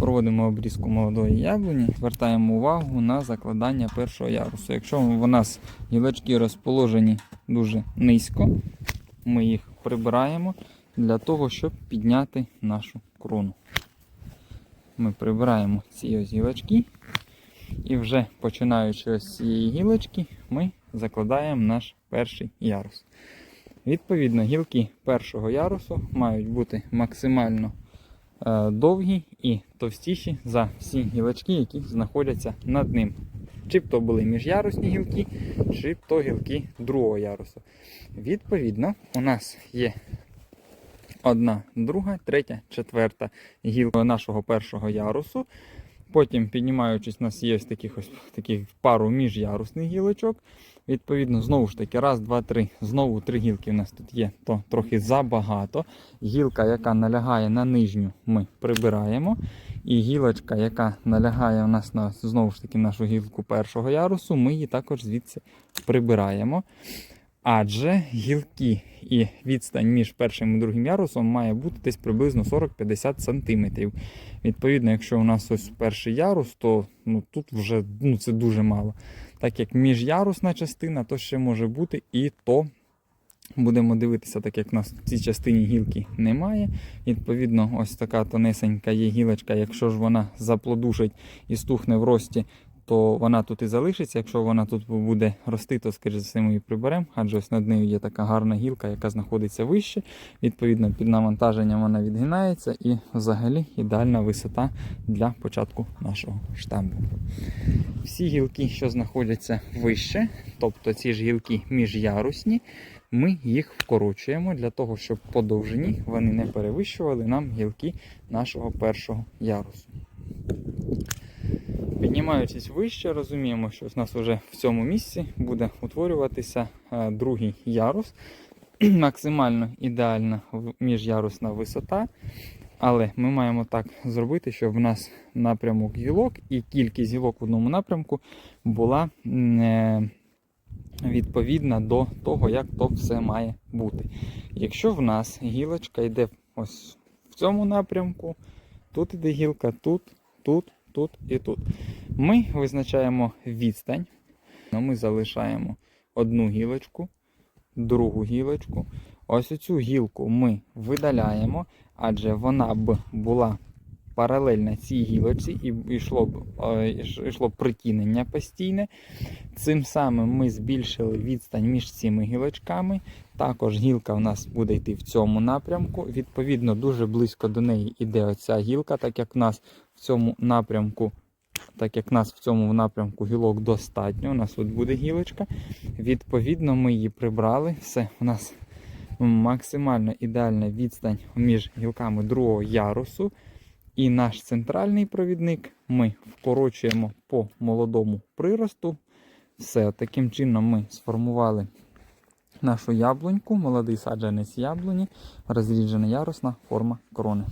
Проводимо обрізку молодої яблуні, звертаємо увагу на закладання першого ярусу. Якщо у нас гілочки розположені дуже низько, ми їх прибираємо для того, щоб підняти нашу крону. Ми прибираємо ці ось гілочки і вже починаючи з цієї гілочки, ми закладаємо наш перший ярус. Відповідно, гілки першого ярусу мають бути максимально довгі і товстіші за всі гілочки, які знаходяться над ним. Чи б то були міжярусні гілки, чи б то гілки другого ярусу. Відповідно, у нас є одна, друга, третя, четверта гілка нашого першого ярусу. Потім, піднімаючись, у нас є ось таких ось таких пару міжярусних гілочок. Відповідно, знову ж таки, раз, два, три. Знову три гілки у нас тут є, то трохи забагато. Гілка, яка налягає на нижню, ми прибираємо. І гілочка, яка налягає у нас на знову ж таки нашу гілку першого ярусу, ми її також звідси прибираємо. Адже гілки і відстань між першим і другим ярусом має бути десь приблизно 40-50 см. Відповідно, якщо у нас ось перший ярус, то ну, тут вже ну, це дуже мало. Так як міжярусна частина, то ще може бути і то. Будемо дивитися, так як у нас в цій частині гілки немає. Відповідно, ось така тонесенька є гілочка. Якщо ж вона заплодушить і стухне в рості, то вона тут і залишиться. Якщо вона тут буде рости, то скоріше за все ми її приберемо, адже ось над нею є така гарна гілка, яка знаходиться вище. Відповідно, під навантаженням вона відгинається і взагалі ідеальна висота для початку нашого штамбу. Всі гілки, що знаходяться вище, тобто ці ж гілки міжярусні, ми їх вкорочуємо для того, щоб по довжині вони не перевищували нам гілки нашого першого ярусу. Піднімаючись вище, розуміємо, що у нас вже в цьому місці буде утворюватися е, другий ярус. Максимально ідеальна міжярусна висота. Але ми маємо так зробити, щоб в нас напрямок гілок і кількість гілок в одному напрямку була е, відповідна до того, як то все має бути. Якщо в нас гілочка йде ось в цьому напрямку, тут іде гілка, тут, тут, тут і тут. Ми визначаємо відстань. Ми залишаємо одну гілочку, другу гілочку. Ось цю гілку ми видаляємо, адже вона б була паралельна цій гілочці і йшло б, е, йшло б притінення постійне. Цим самим ми збільшили відстань між цими гілочками. Також гілка у нас буде йти в цьому напрямку. Відповідно, дуже близько до неї йде оця гілка, так як в нас в цьому напрямку, так як нас в цьому напрямку гілок достатньо, у нас от буде гілочка. Відповідно, ми її прибрали. Все, у нас максимально ідеальна відстань між гілками другого ярусу. І наш центральний провідник ми вкорочуємо по молодому приросту. Все, таким чином ми сформували нашу яблуньку, молодий саджанець яблуні, розріджена ярусна форма корони.